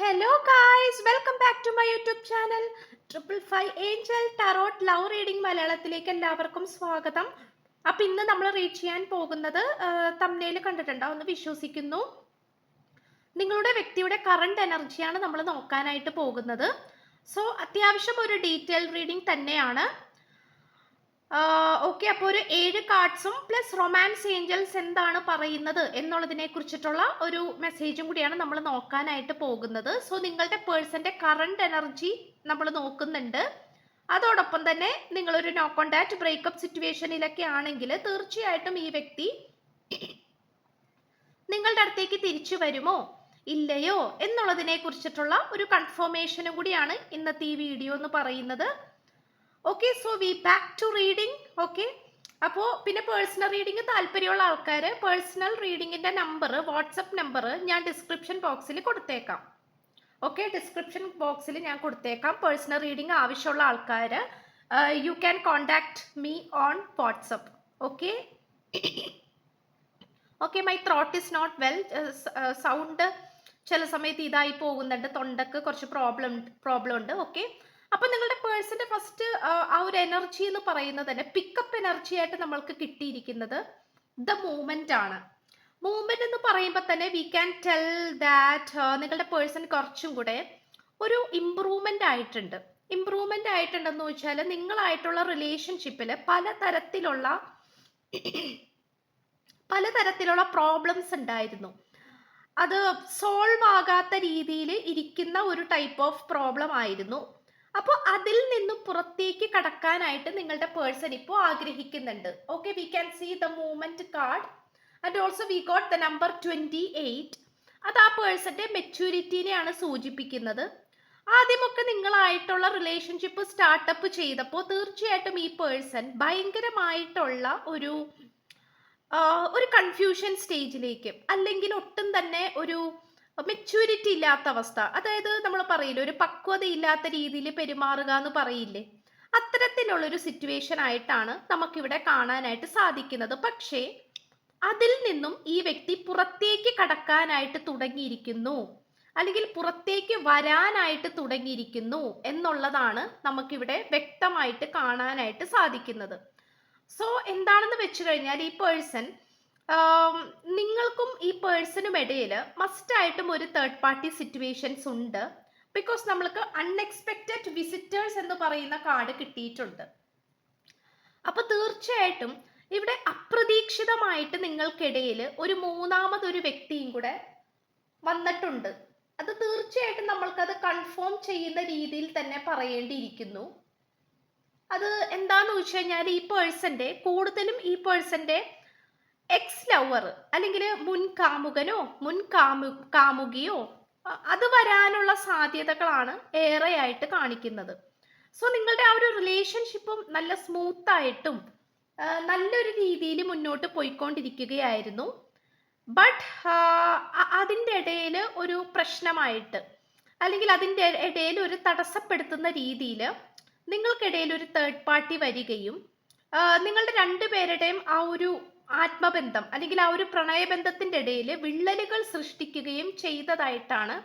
Hello guys welcome back to my YouTube channel triple five angel tarot love reading മലയാളത്തിലേക്ക് എല്ലാവർക്കും സ്വാഗതം. അപ്പം ഇന്ന് നമ്മൾ റീഡ് ചെയ്യാൻ പോകുന്നത് തമ്മനയിൽ കണ്ടിട്ടുണ്ടാവും എന്ന് വിശ്വസിക്കുന്നു. നിങ്ങളുടെ വ്യക്തിയുടെ കറണ്ട് എനർജിയാണ് നമ്മൾ നോക്കാനായിട്ട് പോകുന്നത്. സോ അത്യാവശ്യം ഒരു ഡീറ്റെയിൽ റീഡിംഗ് തന്നെയാണ്. ഓക്കെ അപ്പോൾ ഒരു ഏഴ് കാർഡ്സും പ്ലസ് റൊമാൻസ് ഏഞ്ചൽസ് എന്താണ് പറയുന്നത് എന്നുള്ളതിനെ കുറിച്ചിട്ടുള്ള ഒരു മെസ്സേജും കൂടിയാണ് നമ്മൾ നോക്കാനായിട്ട് പോകുന്നത്. സോ നിങ്ങളുടെ പേഴ്സന്റെ കറണ്ട് എനർജി നമ്മൾ നോക്കുന്നുണ്ട്. അതോടൊപ്പം തന്നെ നിങ്ങളൊരു നോ കോണ്ടാക്ട് ബ്രേക്കപ്പ് സിറ്റുവേഷനിലൊക്കെ ആണെങ്കിൽ തീർച്ചയായിട്ടും ഈ വ്യക്തി നിങ്ങളുടെ അടുത്തേക്ക് തിരിച്ചു വരുമോ? ഇല്ലയോ? എന്നുള്ളതിനെ കുറിച്ചിട്ടുള്ള ഒരു കൺഫർമേഷനും കൂടിയാണ് ഇന്നത്തെ ഈ വീഡിയോ എന്ന് പറയുന്നത്. Okay so we back to reading okay അപ്പോൾ പിന്നെ പേഴ്സണൽ റീഡിംഗ് താല്പര്യമുള്ള ആൾക്കാർ പേഴ്സണൽ റീഡിങ്ങിന്റെ നമ്പർ വാട്സപ്പ് നമ്പർ ഞാൻ ഡിസ്ക്രിപ്ഷൻ ബോക്സിൽ കൊടുത്തേക്കാം. ഓക്കെ ഡിസ്ക്രിപ്ഷൻ ബോക്സിൽ ഞാൻ കൊടുത്തേക്കാം പേഴ്സണൽ റീഡിംഗ് ആവശ്യമുള്ള ആൾക്കാർ you can contact me on WhatsApp okay okay my throat is not well sound ചില സമയത്ത് ഇതായി പോകുന്നുണ്ട്. തൊണ്ടക്ക് കുറച്ച് പ്രോബ്ലം പ്രോബ്ലം ഉണ്ട്. ഓക്കെ അപ്പൊ നിങ്ങളുടെ പേഴ്സന്റെ ഫസ്റ്റ് ആ ഒരു എനർജി എന്ന് പറയുന്നത് തന്നെ പിക്കപ്പ് എനർജി ആയിട്ട് നമ്മൾക്ക് കിട്ടിയിരിക്കുന്നത് ദ മൂമെന്റ് ആണ്. മൂമെന്റ് എന്ന് പറയുമ്പോൾ തന്നെ വി ക്യാൻ ടെൽ ദാറ്റ് നിങ്ങളുടെ പേഴ്സൺ കുറച്ചും കൂടെ ഒരു ഇമ്പ്രൂവ്മെന്റ് ആയിട്ടുണ്ട്. ഇമ്പ്രൂവ്മെന്റ് ആയിട്ടുണ്ടെന്ന് വെച്ചാൽ നിങ്ങളായിട്ടുള്ള റിലേഷൻഷിപ്പിൽ പലതരത്തിലുള്ള പലതരത്തിലുള്ള പ്രോബ്ലംസ് ഉണ്ടായിരുന്നു. അത് സോൾവ് ആകാത്ത രീതിയിൽ ഇരിക്കുന്ന ഒരു ടൈപ്പ് ഓഫ് പ്രോബ്ലം ആയിരുന്നു. അപ്പോൾ അതിൽ നിന്നും പുറത്തേക്ക് കടക്കാനായിട്ട് നിങ്ങളുടെ പേഴ്സൺ ഇപ്പോൾ ആഗ്രഹിക്കുന്നുണ്ട്. Okay we can see the movement card and also we got the number twenty eight അത് ആ പേഴ്സന്റെ മെച്യൂരിറ്റിനെയാണ് സൂചിപ്പിക്കുന്നത്. ആദ്യമൊക്കെ നിങ്ങളായിട്ടുള്ള റിലേഷൻഷിപ്പ് സ്റ്റാർട്ടപ്പ് ചെയ്തപ്പോൾ തീർച്ചയായിട്ടും ഈ പേഴ്സൺ ഭയങ്കരമായിട്ടുള്ള ഒരു ഒരു കൺഫ്യൂഷൻ സ്റ്റേജിലേക്ക് അല്ലെങ്കിൽ ഒട്ടും തന്നെ ഒരു മെച്യൂരിറ്റി ഇല്ലാത്ത അവസ്ഥ. അതായത് നമ്മൾ പറയില്ലേ ഒരു പക്വത ഇല്ലാത്ത രീതിയിൽ പെരുമാറുക എന്ന് പറയില്ലേ? അത്തരത്തിലുള്ളൊരു സിറ്റുവേഷൻ ആയിട്ടാണ് നമുക്കിവിടെ കാണാനായിട്ട് സാധിക്കുന്നത്. പക്ഷേ അതിൽ നിന്നും ഈ വ്യക്തി പുറത്തേക്ക് കടക്കാനായിട്ട് തുടങ്ങിയിരിക്കുന്നു. അല്ലെങ്കിൽ പുറത്തേക്ക് വരാനായിട്ട് തുടങ്ങിയിരിക്കുന്നു എന്നുള്ളതാണ് നമുക്കിവിടെ വ്യക്തമായിട്ട് കാണാനായിട്ട് സാധിക്കുന്നത്. സോ എന്താണെന്ന് വെച്ച് കഴിഞ്ഞാൽ ഈ പേഴ്സൺ നിങ്ങൾക്കും ഈ പേഴ്സണും ഇടയിൽ മസ്റ്റായിട്ടും ഒരു തേർഡ് പാർട്ടി സിറ്റുവേഷൻസ് ഉണ്ട്. ബിക്കോസ് നമ്മൾക്ക് അൺഎക്സ്പെക്റ്റഡ് വിസിറ്റേഴ്സ് എന്ന് പറയുന്ന കാർഡ് കിട്ടിയിട്ടുണ്ട്. അപ്പൊ തീർച്ചയായിട്ടും ഇവിടെ അപ്രതീക്ഷിതമായിട്ട് നിങ്ങൾക്കിടയിൽ ഒരു മൂന്നാമതൊരു വ്യക്തിയും കൂടെ വന്നിട്ടുണ്ട്. അത് തീർച്ചയായിട്ടും നമ്മൾക്കത് കൺഫേം ചെയ്യുന്ന രീതിയിൽ തന്നെ പറയേണ്ടിയിരിക്കുന്നു. അത് എന്താന്ന് വെച്ച് കഴിഞ്ഞാൽ ഈ പേഴ്സന്റെ കൂടുതലും ഈ പേഴ്സന്റെ എക്സ് ലവർ അല്ലെങ്കിൽ മുൻ കാമുകനോ മുൻ കാമു കാമുകിയോ അത് വരാനുള്ള സാധ്യതകളാണ് ഏറെയായിട്ട് കാണിക്കുന്നത്. സോ നിങ്ങളുടെ ആ ഒരു റിലേഷൻഷിപ്പും നല്ല സ്മൂത്ത് ആയിട്ടും നല്ലൊരു രീതിയിൽ മുന്നോട്ട് പോയിക്കൊണ്ടിരിക്കുകയായിരുന്നു. ബട്ട് അതിന്റെ ഇടയിൽ ഒരു പ്രശ്നമായിട്ട് അല്ലെങ്കിൽ അതിന്റെ ഇടയിൽ ഒരു തടസ്സപ്പെടുത്തുന്ന രീതിയിൽ നിങ്ങൾക്കിടയിൽ ഒരു തേർഡ് പാർട്ടി വരികയും നിങ്ങളുടെ രണ്ടുപേരുടെയും ആ ഒരു ആത്മബന്ധം അല്ലെങ്കിൽ ആ ഒരു പ്രണയബന്ധത്തിന്റെ ഇടയിൽ വിള്ളലുകൾ സൃഷ്ടിക്കുകയും ചെയ്തതായിട്ടാണ്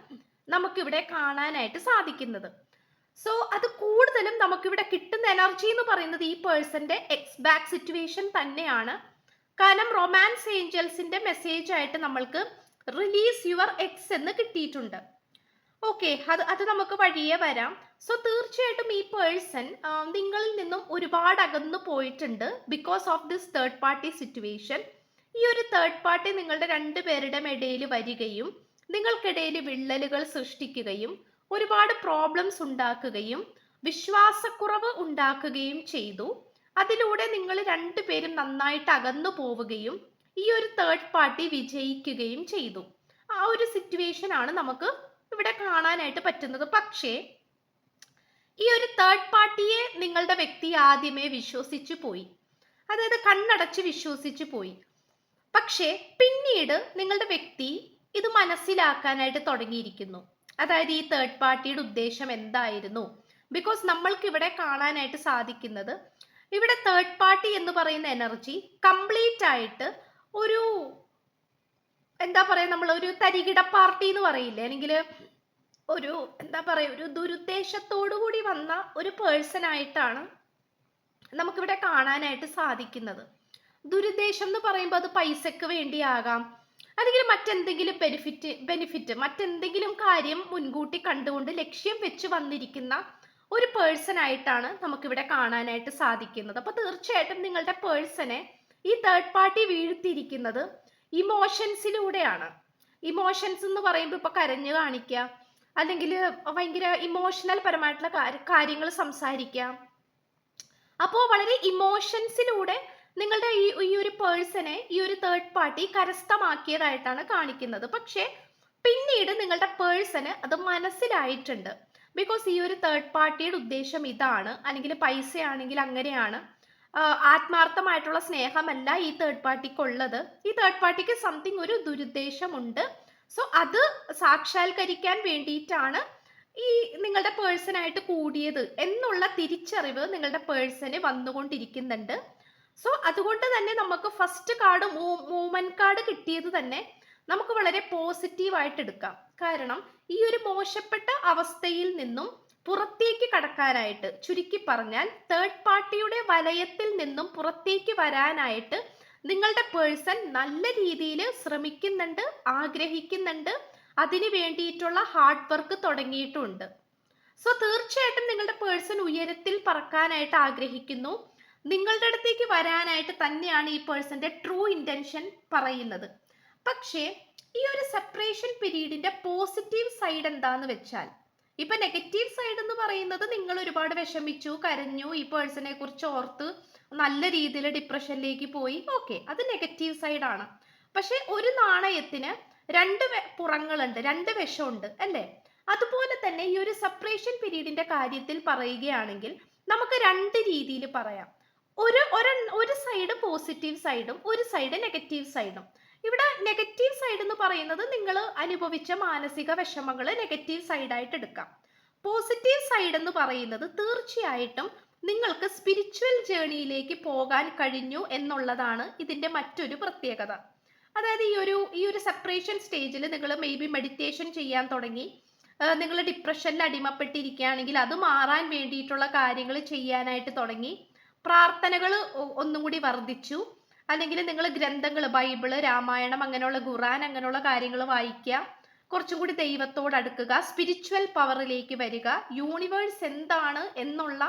നമുക്കിവിടെ കാണാനായിട്ട് സാധിക്കുന്നത്. സോ അത് കൂടുതലും നമുക്കിവിടെ കിട്ടുന്ന എനർജി എന്ന് പറയുന്നത് ഈ പേഴ്സന്റെ എക്സ് ബാക്ക് സിറ്റുവേഷൻ തന്നെയാണ്. കാരണം റൊമാൻസ് ഏഞ്ചൽസിന്റെ മെസ്സേജ് ആയിട്ട് നമ്മൾക്ക് റിലീസ് യുവർ എക്സ് എന്ന് കിട്ടിയിട്ടുണ്ട്. ഓക്കെ അത് അത് നമുക്ക് വഴിയെ വരാം. സോ തീർച്ചയായിട്ടും ഈ പേഴ്സൺ നിങ്ങളിൽ നിന്നും ഒരുപാട് അകന്നു പോയിട്ടുണ്ട് because of this third party situation ഈ ഒരു തേർഡ് പാർട്ടി നിങ്ങളുടെ രണ്ടു പേരുടെ ഇടയിൽ വരികയും നിങ്ങൾക്കിടയിൽ വിള്ളലുകൾ സൃഷ്ടിക്കുകയും ഒരുപാട് പ്രോബ്ലംസ് ഉണ്ടാക്കുകയും വിശ്വാസക്കുറവ് ഉണ്ടാക്കുകയും ചെയ്തു. അതിലൂടെ നിങ്ങൾ രണ്ടുപേരും നന്നായിട്ട് അകന്നു പോവുകയും ഈ ഒരു തേർഡ് പാർട്ടി വിജയിക്കുകയും ചെയ്തു. ആ ഒരു സിറ്റുവേഷൻ ആണ് നമുക്ക് ഇവിടെ കാണാനായിട്ട് പറ്റുന്നത്. പക്ഷേ ഈ ഒരു തേർഡ് പാർട്ടിയെ നിങ്ങളുടെ വ്യക്തി ആദ്യമേ വിശ്വസിച്ചു പോയി. അതായത് കണ്ണടച്ച് വിശ്വസിച്ചു പോയി. പക്ഷേ പിന്നീട് നിങ്ങളുടെ വ്യക്തി ഇത് മനസ്സിലാക്കാനായിട്ട് തുടങ്ങിയിരിക്കുന്നു. അതായത് ഈ തേർഡ് പാർട്ടിയുടെ ഉദ്ദേശം എന്തായിരുന്നു? ബിക്കോസ് നമ്മൾക്ക് ഇവിടെ കാണാനായിട്ട് സാധിക്കുന്നത് ഇവിടെ തേർഡ് പാർട്ടി എന്ന് പറയുന്ന എനർജി കംപ്ലീറ്റ് ആയിട്ട് ഒരു എന്താ പറയാ നമ്മൾ ഒരു തരികിട പാർട്ടി എന്ന് പറയില്ല? അല്ലെങ്കിൽ ഒരു എന്താ പറയാ ഒരു ദുരുദ്ദേശത്തോടു കൂടി വന്ന ഒരു പേഴ്സൺ ആയിട്ടാണ് നമുക്കിവിടെ കാണാനായിട്ട് സാധിക്കുന്നത്. ദുരുദ്ദേശം എന്ന് പറയുമ്പോൾ അത് പൈസക്ക് വേണ്ടിയാകാം. അല്ലെങ്കിൽ മറ്റെന്തെങ്കിലും ബെനിഫിറ്റ് ബെനിഫിറ്റ് മറ്റെന്തെങ്കിലും കാര്യം മുൻകൂട്ടി കണ്ടുകൊണ്ട് ലക്ഷ്യം വെച്ച് വന്നിരിക്കുന്ന ഒരു പേഴ്സൺ ആയിട്ടാണ് നമുക്കിവിടെ കാണാനായിട്ട് സാധിക്കുന്നത്. അപ്പൊ തീർച്ചയായിട്ടും നിങ്ങളുടെ പേഴ്സണെ ഈ തേർഡ് പാർട്ടി വീഴ്ത്തിയിരിക്കുന്നത് ഇമോഷൻസിലൂടെയാണ് ഇമോഷൻസ് എന്ന് പറയുമ്പോൾ ഇപ്പൊ കരഞ്ഞു കാണിക്കുക അല്ലെങ്കിൽ ഭയങ്കര ഇമോഷണൽ പരമായിട്ടുള്ള കാര്യങ്ങൾ സംസാരിക്കുക അപ്പോൾ വളരെ ഇമോഷൻസിലൂടെ നിങ്ങളുടെ ഈ ഈ ഒരു പേഴ്സണെ ഈ ഒരു തേർഡ് പാർട്ടി കരസ്ഥമാക്കിയതായിട്ടാണ് കാണിക്കുന്നത്. പക്ഷേ പിന്നീട് നിങ്ങളുടെ പേഴ്സണ് അത് മനസ്സിലായിട്ടുണ്ട്. ബിക്കോസ് ഈ ഒരു തേർഡ് പാർട്ടിയുടെ ഉദ്ദേശം ഇതാണ്. അല്ലെങ്കിൽ പൈസയാണെങ്കിൽ അങ്ങനെയാണ്. ആത്മാർത്ഥമായിട്ടുള്ള സ്നേഹമല്ല ഈ തേർഡ് പാർട്ടിക്ക് ഉള്ളത് ഈ തേർഡ് പാർട്ടിക്ക് സംതിങ് ഒരു ദുരുദ്ദേശമുണ്ട്. സോ അത് സാക്ഷാത്കരിക്കാൻ വേണ്ടിയിട്ടാണ് ഈ നിങ്ങളുടെ പേഴ്സണായിട്ട് കൂടിയത് എന്നുള്ള തിരിച്ചറിവ് നിങ്ങളുടെ പേഴ്സന് വന്നുകൊണ്ടിരിക്കുന്നുണ്ട്. സോ അതുകൊണ്ട് തന്നെ നമുക്ക് ഫസ്റ്റ് കാർഡ് മൂവ്മെന്റ് കാർഡ് കിട്ടിയത് തന്നെ നമുക്ക് വളരെ പോസിറ്റീവായിട്ട് എടുക്കാം. കാരണം ഈ ഒരു മോശപ്പെട്ട അവസ്ഥയിൽ നിന്നും പുറത്തേക്ക് കടക്കാനായിട്ട് ചുരുക്കി പറഞ്ഞാൽ തേർഡ് പാർട്ടിയുടെ വലയത്തിൽ നിന്നും പുറത്തേക്ക് വരാനായിട്ട് നിങ്ങളുടെ പേഴ്സൺ നല്ല രീതിയിൽ ശ്രമിക്കുന്നുണ്ട് ആഗ്രഹിക്കുന്നുണ്ട് അതിന് വേണ്ടിയിട്ടുള്ള ഹാർഡ് വർക്ക് തുടങ്ങിയിട്ടുണ്ട്. സോ തീർച്ചയായിട്ടും നിങ്ങളുടെ പേഴ്സൺ ഉയരത്തിൽ പറക്കാനായിട്ട് ആഗ്രഹിക്കുന്നു. നിങ്ങളുടെ അടുത്തേക്ക് വരാനായിട്ട് തന്നെയാണ് ഈ പേഴ്സന്റെ ട്രൂ ഇന്റൻഷൻ പറയുന്നത്. പക്ഷേ ഈ ഒരു സെപ്പറേഷൻ പീരീഡിന്റെ പോസിറ്റീവ് സൈഡ് എന്താന്ന് വെച്ചാൽ ഇപ്പൊ നെഗറ്റീവ് സൈഡ് എന്ന് പറയുന്നത് നിങ്ങൾ ഒരുപാട് വിഷമിച്ചു കരഞ്ഞു ഈ പേഴ്സണെ കുറിച്ച് ഓർത്ത് നല്ല രീതിയിൽ ഡിപ്രഷനിലേക്ക് പോയി. ഓക്കെ അത് നെഗറ്റീവ് സൈഡാണ് പക്ഷെ ഒരു നാണയത്തിന് രണ്ട് പുറങ്ങളുണ്ട് രണ്ട് വിഷമുണ്ട് അല്ലേ? അതുപോലെ തന്നെ ഈ ഒരു സെപ്പറേഷൻ പീരീഡിന്റെ കാര്യത്തിൽ പറയുകയാണെങ്കിൽ നമുക്ക് രണ്ട് രീതിയിൽ പറയാം. ഒരു ഒരു സൈഡ് പോസിറ്റീവ് സൈഡും ഒരു സൈഡ് നെഗറ്റീവ് സൈഡും ഇവിടെ നെഗറ്റീവ് സൈഡ് എന്ന് പറയുന്നത് നിങ്ങൾ അനുഭവിച്ച മാനസിക വിഷമങ്ങൾ നെഗറ്റീവ് സൈഡായിട്ട് എടുക്കാം. പോസിറ്റീവ് സൈഡ് എന്ന് പറയുന്നത് തീർച്ചയായിട്ടും നിങ്ങൾക്ക് സ്പിരിച്വൽ ജേണിയിലേക്ക് പോകാൻ കഴിഞ്ഞു എന്നുള്ളതാണ് ഇതിന്റെ മറ്റൊരു പ്രത്യേകത. അതായത് ഈ ഒരു ഈ ഒരു സെപ്പറേഷൻ സ്റ്റേജിൽ നിങ്ങൾ മേ ബി മെഡിറ്റേഷൻ ചെയ്യാൻ തുടങ്ങി. നിങ്ങൾ ഡിപ്രഷനിൽ അടിമപ്പെട്ടിരിക്കുകയാണെങ്കിൽ അത് മാറാൻ വേണ്ടിയിട്ടുള്ള കാര്യങ്ങൾ ചെയ്യാനായിട്ട് തുടങ്ങി. പ്രാർത്ഥനകൾ ഒന്നും കൂടി വർദ്ധിച്ചു. അല്ലെങ്കിൽ നിങ്ങൾ ഗ്രന്ഥങ്ങൾ ബൈബിൾ രാമായണം അങ്ങനെയുള്ള ഖുറാൻ അങ്ങനെയുള്ള കാര്യങ്ങൾ വായിക്കുക. കുറച്ചും കൂടി ദൈവത്തോട് അടുക്കുക. സ്പിരിച്വൽ പവറിലേക്ക് വരിക. യൂണിവേഴ്സ് എന്താണ് എന്നുള്ള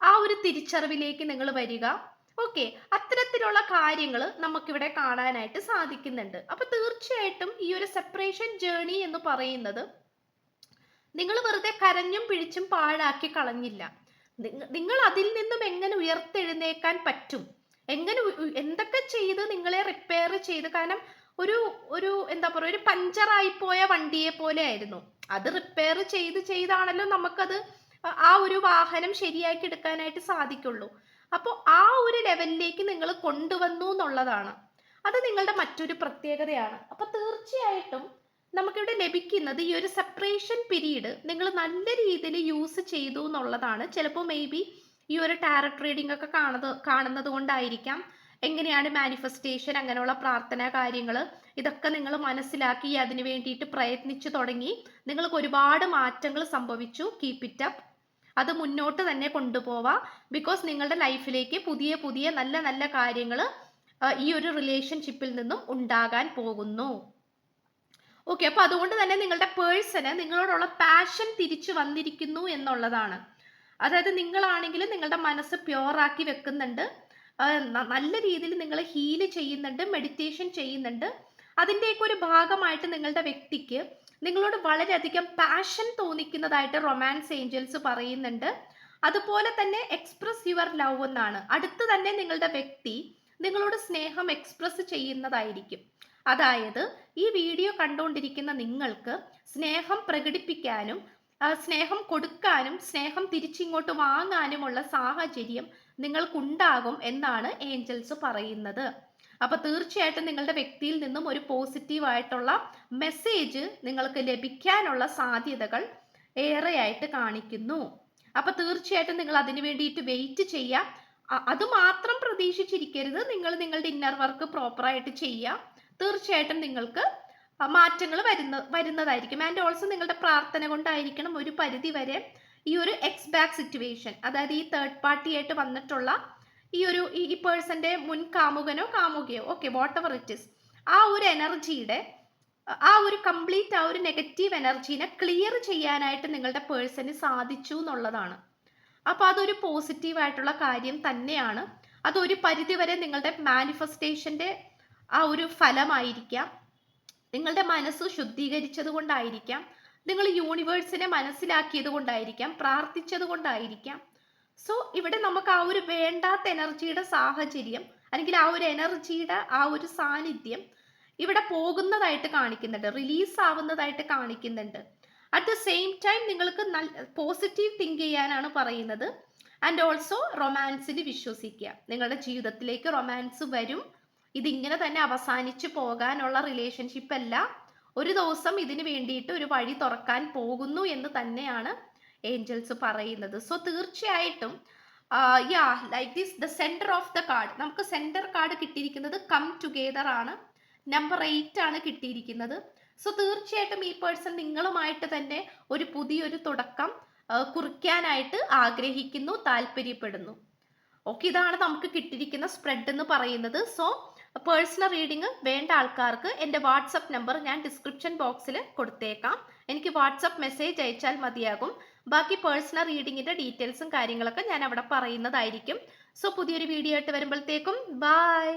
ആ ഒരു തിരിച്ചറിവിലേക്ക് നിങ്ങൾ വരിക. ഓക്കെ അത്തരത്തിലുള്ള കാര്യങ്ങൾ നമുക്കിവിടെ കാണാനായിട്ട് സാധിക്കുന്നുണ്ട്. അപ്പൊ തീർച്ചയായിട്ടും ഈ ഒരു സെപ്പറേഷൻ ജേണി എന്ന് പറയുന്നത് നിങ്ങൾ വെറുതെ കരഞ്ഞും പിഴിച്ചും പാഴാക്കി കളഞ്ഞില്ല. നിങ്ങൾ അതിൽ നിന്നും എങ്ങനെ ഉയർത്തെഴുന്നേക്കാൻ പറ്റും? എങ്ങനെ എന്തൊക്കെ ചെയ്ത് നിങ്ങളെ റിപ്പയർ ചെയ്ത്? കാരണം ഒരു ഒരു എന്താ പറയുക ഒരു പഞ്ചറായി പോയ വണ്ടിയെ പോലെ ആയിരുന്നു. അത് റിപ്പയർ ചെയ്ത് ചെയ്താണല്ലോ നമുക്കത് ആ ഒരു വാഹനം ശരിയാക്കി എടുക്കാനായിട്ട് സാധിക്കുള്ളൂ. അപ്പോൾ ആ ഒരു ലെവലിലേക്ക് നിങ്ങൾ കൊണ്ടുവന്നു എന്നുള്ളതാണ്. അത് നിങ്ങളുടെ മറ്റൊരു പ്രത്യേകതയാണ്. അപ്പോൾ തീർച്ചയായിട്ടും നമുക്കിവിടെ ലഭിക്കുന്നത് ഈ ഒരു സെപ്പറേഷൻ പീരീഡ് നിങ്ങൾ നല്ല രീതിയിൽ യൂസ് ചെയ്തു എന്നുള്ളതാണ്. ചിലപ്പോൾ മേ ബി ഈ ഒരു ടാരറ്റ് റീഡിംഗ് ഒക്കെ കാണുന്നത് കാണുന്നത് കൊണ്ടായിരിക്കാം എങ്ങനെയാണ് മാനിഫെസ്റ്റേഷൻ അങ്ങനെയുള്ള പ്രാർത്ഥന കാര്യങ്ങൾ ഇതൊക്കെ നിങ്ങൾ മനസ്സിലാക്കി അതിന് വേണ്ടിയിട്ട് പ്രയത്നിച്ചു തുടങ്ങി നിങ്ങൾക്ക് ഒരുപാട് മാറ്റങ്ങൾ സംഭവിച്ചു. കീപ്പ് ഇറ്റ് അപ്പ് അത് മുന്നോട്ട് തന്നെ കൊണ്ടുപോവാം. ബിക്കോസ് നിങ്ങളുടെ ലൈഫിലേക്ക് പുതിയ പുതിയ നല്ല നല്ല കാര്യങ്ങൾ ഈ ഒരു റിലേഷൻഷിപ്പിൽ നിന്നും ഉണ്ടാകാൻ പോകുന്നു. ഓക്കെ അപ്പൊ അതുകൊണ്ട് തന്നെ നിങ്ങളുടെ പേഴ്സണ് നിങ്ങളോടുള്ള പാഷൻ തിരിച്ചു വന്നിരിക്കുന്നു എന്നുള്ളതാണ്. അതായത് നിങ്ങളാണെങ്കിൽ നിങ്ങളുടെ മനസ്സ് പ്യുവറാക്കി വെക്കുന്നുണ്ട്. നല്ല രീതിയിൽ നിങ്ങൾ ഹീൽ ചെയ്യുന്നുണ്ട് മെഡിറ്റേഷൻ ചെയ്യുന്നുണ്ട്. അതിന്റെയൊക്കെ ഒരു ഭാഗമായിട്ട് നിങ്ങളുടെ വ്യക്തിക്ക് നിങ്ങളോട് വളരെയധികം പാഷൻ തോന്നിക്കുന്നതായിട്ട് റൊമാൻസ് ഏഞ്ചൽസ് പറയുന്നുണ്ട്. അതുപോലെ തന്നെ എക്സ്പ്രസ് യുവർ ലവ് എന്നാണ്. അടുത്ത് തന്നെ നിങ്ങളുടെ വ്യക്തി നിങ്ങളോട് സ്നേഹം എക്സ്പ്രസ് ചെയ്യുന്നതായിരിക്കും. അതായത് ഈ വീഡിയോ കണ്ടുകൊണ്ടിരിക്കുന്ന നിങ്ങൾക്ക് സ്നേഹം പ്രകടിപ്പിക്കാനും സ്നേഹം കൊടുക്കാനും സ്നേഹം തിരിച്ചിങ്ങോട്ട് വാങ്ങാനുമുള്ള സാഹചര്യം നിങ്ങൾക്കുണ്ടാകും എന്നാണ് ഏഞ്ചൽസ് പറയുന്നത്. അപ്പൊ തീർച്ചയായിട്ടും നിങ്ങളുടെ വ്യക്തിയിൽ നിന്നും ഒരു പോസിറ്റീവ് ആയിട്ടുള്ള മെസ്സേജ് നിങ്ങൾക്ക് ലഭിക്കാനുള്ള സാധ്യതകൾ ഏറെയായിട്ട് കാണിക്കുന്നു. അപ്പൊ തീർച്ചയായിട്ടും നിങ്ങൾ അതിനു വേണ്ടിയിട്ട് വെയിറ്റ് ചെയ്യുക അത് മാത്രം പ്രതീക്ഷിച്ചിരിക്കരുത്. നിങ്ങൾ നിങ്ങളുടെ ഇന്നർ വർക്ക് പ്രോപ്പറായിട്ട് ചെയ്യുക തീർച്ചയായിട്ടും നിങ്ങൾക്ക് മാറ്റങ്ങൾ വരുന്ന വരുന്നതായിരിക്കും. ആൻഡ് ഓൾസോ നിങ്ങളുടെ പ്രാർത്ഥന കൊണ്ടായിരിക്കണം ഒരു പരിധി വരെ ഈ ഒരു എക്സ് ബാക്ക് സിറ്റുവേഷൻ അതായത് ഈ തേർഡ് പാർട്ടി ആയിട്ട് വന്നിട്ടുള്ള ഈ ഒരു ഈ പേഴ്സന്റെ മുൻ കാമുകനോ കാമുകയോ okay whatever it is ആ ഒരു എനർജിയുടെ ആ ഒരു കംപ്ലീറ്റ് ആ ഒരു നെഗറ്റീവ് എനർജീനെ ക്ലിയർ ചെയ്യാനായിട്ട് നിങ്ങളുടെ പേഴ്സന് സാധിച്ചു എന്നുള്ളതാണ്. അപ്പോൾ അതൊരു പോസിറ്റീവ് ആയിട്ടുള്ള കാര്യം തന്നെയാണ്. അതൊരു പരിധിവരെ നിങ്ങളുടെ മാനിഫെസ്റ്റേഷന്റെ ആ ഒരു ഫലമായിരിക്കാം. നിങ്ങളുടെ മനസ്സ് ശുദ്ധീകരിച്ചത് കൊണ്ടായിരിക്കാം. നിങ്ങൾ യൂണിവേഴ്സിനെ മനസ്സിലാക്കിയത് കൊണ്ടായിരിക്കാം. പ്രാർത്ഥിച്ചത് കൊണ്ടായിരിക്കാം. സോ ഇവിടെ നമുക്ക് ആ ഒരു വേണ്ടാത്ത എനർജിയുടെ സാഹചര്യം അല്ലെങ്കിൽ ആ ഒരു എനർജിയുടെ ആ ഒരു സാന്നിധ്യം ഇവിടെ പോകുന്നതായിട്ട് കാണിക്കുന്നുണ്ട്. റിലീസ് ആവുന്നതായിട്ട് കാണിക്കുന്നുണ്ട്. അറ്റ് ദ സെയിം ടൈം നിങ്ങൾക്ക് നല്ല പോസിറ്റീവ് തിങ്ക് ചെയ്യാനാണ് പറയുന്നത്. ആൻഡ് ഓൾസോ റൊമാൻസിന് വിശ്വസിക്കുക. നിങ്ങളുടെ ജീവിതത്തിലേക്ക് റൊമാൻസ് വരും. ഇതിങ്ങനെ തന്നെ അവസാനിച്ചു പോകാനുള്ള റിലേഷൻഷിപ്പ് അല്ല. ഒരു ദിവസം ഇതിന് വേണ്ടിയിട്ട് ഒരു വഴി തുറക്കാൻ പോകുന്നു എന്ന് തന്നെയാണ് ഏഞ്ചൽസ് പറയുന്നത്. സോ തീർച്ചയായിട്ടും yeah like this the center of the card നമുക്ക് സെന്റർ കാർഡ് കിട്ടിയിരിക്കുന്നത് കം ടുഗെദർ ആണ്. നമ്പർ എയ്റ്റ് ആണ് കിട്ടിയിരിക്കുന്നത്. സോ തീർച്ചയായിട്ടും ഈ പേഴ്സൺ നിങ്ങളുമായിട്ട് തന്നെ ഒരു പുതിയൊരു തുടക്കം കുറിക്കാനായിട്ട് ആഗ്രഹിക്കുന്നു താല്പര്യപ്പെടുന്നു. ഓക്കെ ഇതാണ് നമുക്ക് കിട്ടിയിരിക്കുന്ന സ്പ്രെഡ് എന്ന് പറയുന്നത്. സോ പേഴ്സണൽ റീഡിംഗ് വേണ്ട ആൾക്കാർക്ക് എന്റെ വാട്സപ്പ് നമ്പർ ഞാൻ ഡിസ്ക്രിപ്ഷൻ ബോക്സിൽ കൊടുത്തേക്കാം. എനിക്ക് വാട്സപ്പ് മെസ്സേജ് അയച്ചാൽ മതിയാകും. ബാക്കി പേഴ്സണൽ റീഡിങ്ങിന്റെ ഡീറ്റെയിൽസും കാര്യങ്ങളൊക്കെ ഞാൻ അവിടെ പറയുന്നതായിരിക്കും. സോ പുതിയൊരു വീഡിയോ ആയിട്ട് വരുമ്പോഴത്തേക്കും. ബൈ